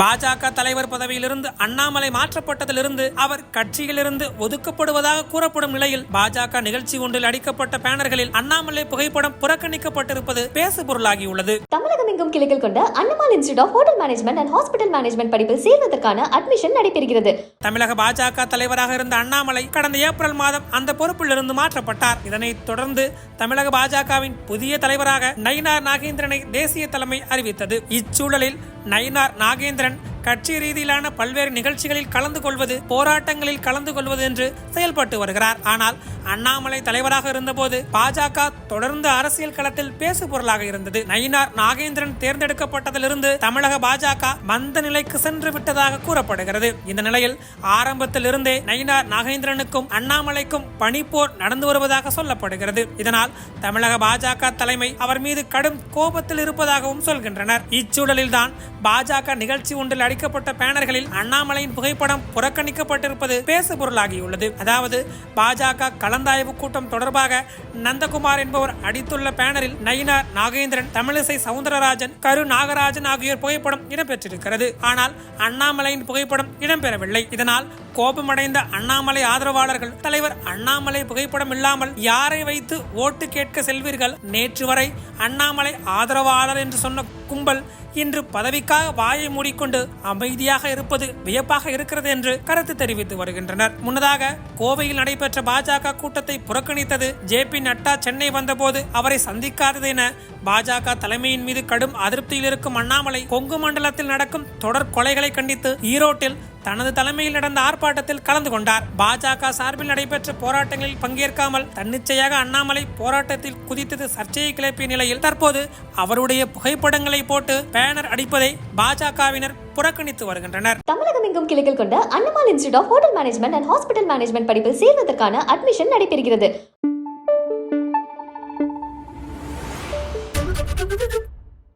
பாஜக தலைவர் பதவியிலிருந்து அண்ணாமலை மாற்றப்பட்டதிலிருந்து அவர் கட்சியிலிருந்து ஒதுக்கப்படுவதாக கூறப்படும் நிலையில் பாஜக நிகழ்ச்சி ஒன்றில் அடிக்கப்பட்ட பேனர்களில் அண்ணாமலை புகைப்படம் புறக்கணிக்கப்பட்டிருப்பது பேசுபொருளாகியுள்ளது. தமிழகம் எங்கும் கிளைகள் கொண்ட அண்ணமால் institute of hotel management and hospital management படிப்பில் சேர்வதற்கான அட்மிஷன் நடைபெறுகிறது. தமிழக பாஜக தலைவராக இருந்த அண்ணாமலை கடந்த ஏப்ரல் மாதம் அந்த பொறுப்பிலிருந்து மாற்றப்பட்டார். இதனைத் தொடர்ந்து தமிழக பாஜகவின் புதிய தலைவராக நயினார் நாகேந்திரனை தேசிய தலைமை அறிவித்தது. இச்சூழலில் நயினார் நாகேந்திரன் கட்சி ரீதியிலான பல்வேறு நிகழ்ச்சிகளில் கலந்து கொள்வது போராட்டங்களில் கலந்து கொள்வது என்று செயல்பட்டு வருகிறார். ஆனால் அண்ணாமலை தலைவராக இருந்தபோது பாஜக தொடர்ந்து அரசியல் களத்தில் பேசு பொருளாக இருந்தது. நயினார் நாகேந்திரன் தேர்ந்தெடுக்கப்பட்டதிலிருந்து தமிழக பாஜக மந்த நிலைக்கு சென்று விட்டதாக கூறப்படுகிறது. இந்த நிலையில் ஆரம்பத்தில் இருந்தே நயினார் நாகேந்திரனுக்கும் அண்ணாமலைக்கும் பனிப்போர் நடந்து வருவதாக சொல்லப்படுகிறது. இதனால் தமிழக பாஜக தலைமை அவர் மீது கடும் கோபத்தில் இருப்பதாகவும் சொல்கின்றனர். இச்சூழலில்தான் பாஜக நிகழ்ச்சி ஒன்றில் அடிக்கப்பட்ட பேனர்களில் அண்ணாமலையின் புகைப்படம் புறக்கணிக்கப்பட்டிருப்பது பேசுபொருளாகியுள்ளது. அதாவது பாஜக கலந்தாய்வு கூட்டம் தொடர்பாக நந்தகுமார் என்பவர் அடித்துள்ள பேனரில் நயினார் நாகேந்திரன் தமிழிசை சவுந்தரராஜன் கரு நாகராஜன் ஆகியோர் புகைப்படம் இடம்பெற்றிருக்கிறது. ஆனால் அண்ணாமலையின் புகைப்படம் இடம்பெறவில்லை. இதனால் கோபமடைந்த அண்ணாமலை ஆதரவாளர்கள் தலைவர் அண்ணாமலை புகைப்படம் இல்லாமல் யாரை வைத்து ஓட்டு கேட்க செல்வீர்கள்? நேற்று வரை அண்ணாமலை ஆதரவாளர் என்று சொன்ன கும்பல் இன்று பதவிக்காக வாயை மூடிக்கொண்டு அமைதியாக இருப்பது வியப்பாக இருக்கிறது என்று கருத்து தெரிவித்து வருகின்றனர். முன்னதாக கோவையில் நடைபெற்ற பாஜக கூட்டத்தை புறக்கணித்தது ஜே பி நட்டா சென்னை வந்தபோது அவரை சந்திக்காதது என பாஜக தலைமையின் மீது கடும் அதிருப்தியில் இருக்கும் அண்ணாமலை கொங்கு மண்டலத்தில் நடக்கும் தொடர் கொலைகளை கண்டித்து ஈரோட்டில் தனது தலைமையில் நடந்த ஆர்ப்பாட்டத்தில் கலந்து கொண்டார். பாஜக சார்பில் நடைபெற்ற போராட்டங்களில் பங்கேற்காமல் தன்னிச்சையாக அண்ணாமலை போராட்டத்தில் குதித்தது சர்ச்சையை கிளப்பிய நிலையில் தற்போது அவருடைய புகைப்படங்களை போட்டு பேனர் அடிப்பதை பாஜகவினர் புறக்கணித்து வருகின்றனர். தமிழகம் எங்கும் கிளைகள் கொண்ட அண்ணமால் institute of hotel management and hospital management படிப்பில் சேர்வதற்கான அட்மிஷன் நடைபெறுகிறது.